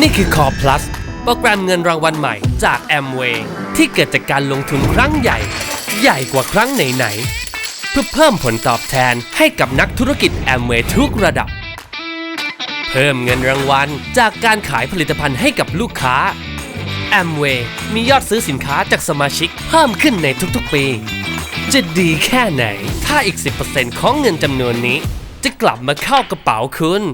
นี่คือ Core Plus โปรแกรมเงินรางวัลใหม่จาก Amway ที่เกิดจากการลงทุนครั้งใหญ่ ใหญ่กว่าครั้งไหนๆเพื่อเพิ่มผลตอบแทนให้กับนักธุรกิจ Amway ทุกระดับ เพิ่มเงินรางวัลจากการขายผลิตภัณฑ์ให้กับลูกค้า Amway มียอดซื้อสินค้าจากสมาชิกเพิ่มขึ้นในทุกๆ ปี จะดีแค่ไหน ถ้าอีก 10%ของเงินจำนวนนี้ จะกลับมาเข้ากระเป๋าคุณ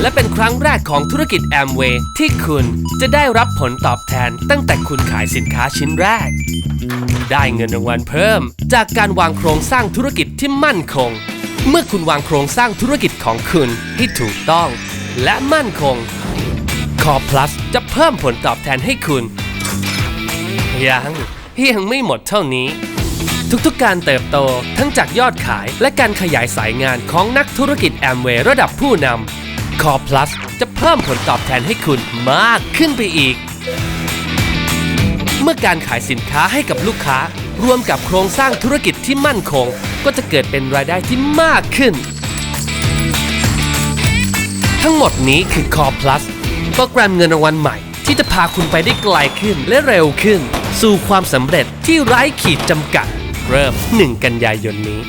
และเป็นครั้งแรกของธุรกิจ Amway ที่คุณจะได้รับผลตอบแทนตั้งแต่คุณขายสินค้าชิ้นแรก ได้เงินรางวัลเพิ่ม จากการวางโครงสร้างธุรกิจที่มั่นคง เมื่อคุณวางโครงสร้างธุรกิจของคุณให้ถูกต้อง และมั่นคง Core Plus จะเพิ่มผลตอบแทนให้คุณ ยังยังไม่หมดเท่านี้ ทุกๆการเติบโตทั้งจากยอดขายและการขยายสายงานของนักธุรกิจแอมเวย์ระดับผู้นำ Core Plus จะเพิ่มผลตอบแทนให้คุณมากขึ้นไปอีก เมื่อการขายสินค้าให้กับลูกค้า รวมกับโครงสร้างธุรกิจที่มั่นคง ก็จะเกิดเป็นรายได้ที่มากขึ้น ทั้งหมดนี้คือ Core Plus โปรแกรมเงินรางวัลใหม่ ที่จะพาคุณไปได้ไกลขึ้นและเร็วขึ้น สู่ความสำเร็จที่ไร้ขีดจำกัด เริ่ม 1 กันยายนนี้